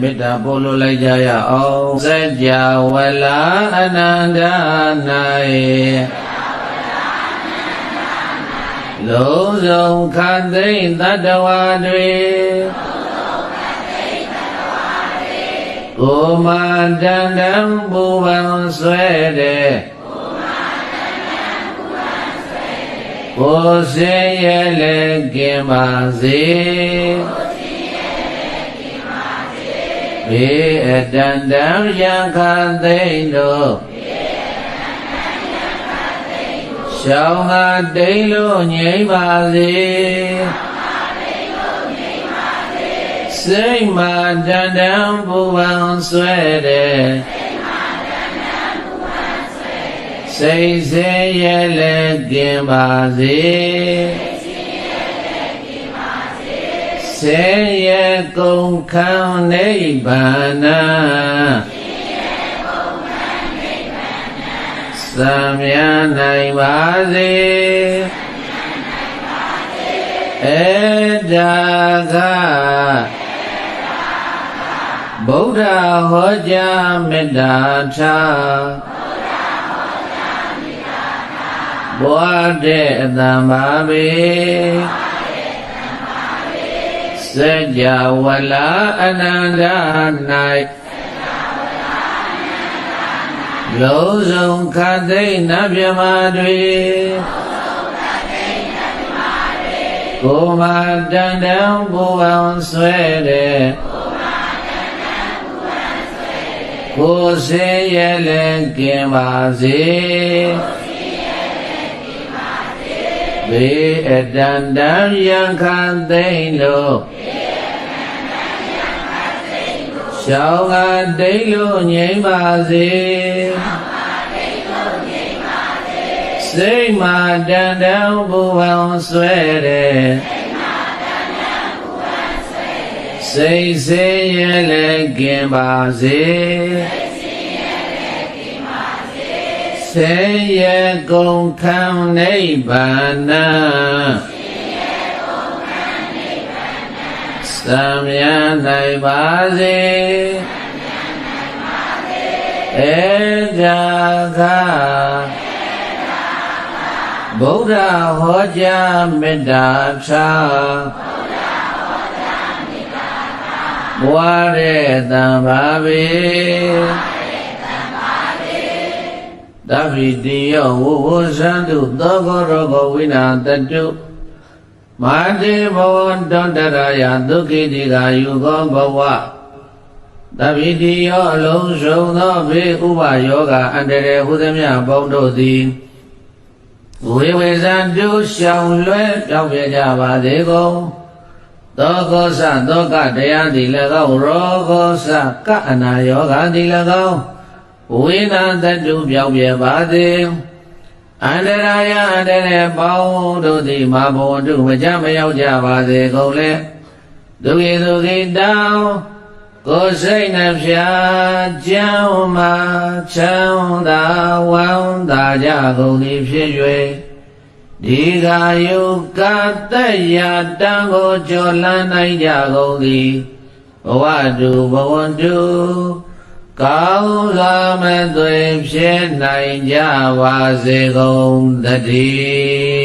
မေတ္တာပို့လို့လိုက်ကြရအောင်စัจ java လာအနန္တ၌လုံးစုံခတ်သိမ့်တတ္တဝါတွေကိုမတန်တံပူပန်ဆွဲတဲ့ကိုယ်စင်ရဲ့လည်းကင်ပါစေ ဘေးအတန်တံရံခသိမ့်တို့ရှောင်းငါတိတ်လို့ငြိမ့်ပါစေစိတ်မာတန်တံပူပန်ဆွဲတဲ့စိတ်စေရဲ့လည်းကင်ပါစေ စေရဲ့ကုန်ခံနိဗ္ဗာန်သံမြနိုင်ပါစေဧဒါကဗုဒ္ဓဟောကြားမေတ္တာထားဘွားတဲ့အတံပါပေ စัจ java လာအနန္တ၌လုံးစုံခတ်သိမ့်နဗျမတွေကိုမတန်တံပူပန်ဆွဲတဲ့ကိုယ်စေရဲ့လည်းကင်ပါစေဘေးအတန်တံယံခသိမ့်လို့ ရှောင်းကတိတ်လို့ငြိမ့်ပါစေစိတ်မာတန်တံဘူပန်ဆွဲတဲ့စိတ်စေရဲ့လည်းကင်ပါစေစေရဲ့ကုန်ခံနိဗ္ဗာန် သံမြနိုင်ပါစေဧဒါကဗုဒ္ဓဟောကြားမေတ္တာထားဘွားတဲ့တံပါပေသဗ္ဗိတိယောဝဝသံတုသောကောရောဂဝိနာတတု မာတိဘဝန္တန္တရာယဒုက္ခိတိကာယုကောဘဝသဗ္ဗိတိယောအလုံးစုံသောဘေးဥပယောဂအန္တရေဟုသမျှပေါင်းတို့သည်ဝေဝေဇံတုရှောင်လွဲပြောင်းပြကြပါစေကုန်သောကောသသောကတရားသည်၎င်းရောကောသကအနာယောဂသည်၎င်းဝိနာတတုပြောင်းပြပါစေ အန္တရာယအန္တရေပေါင်းတို့သည်မဘဝတုမကြမရောက်ကြပါစေကုန်လေဒုက္ခိဒုက္ခိတောင်းကိုယ်စိတ်နှဖျားကြောင်းမှာချမ်းသာဝမ်းသာကြကုန်သည်ဖြစ်၍ဒီဃာယုကတတ္ယတံကိုကျော်လန်းနိုင်ကြကုန်သည်ဘဝတုဘဝတု ကောင်းစွာမသွေဖြစ်နိုင်ကြပါစေကုန်သတည်း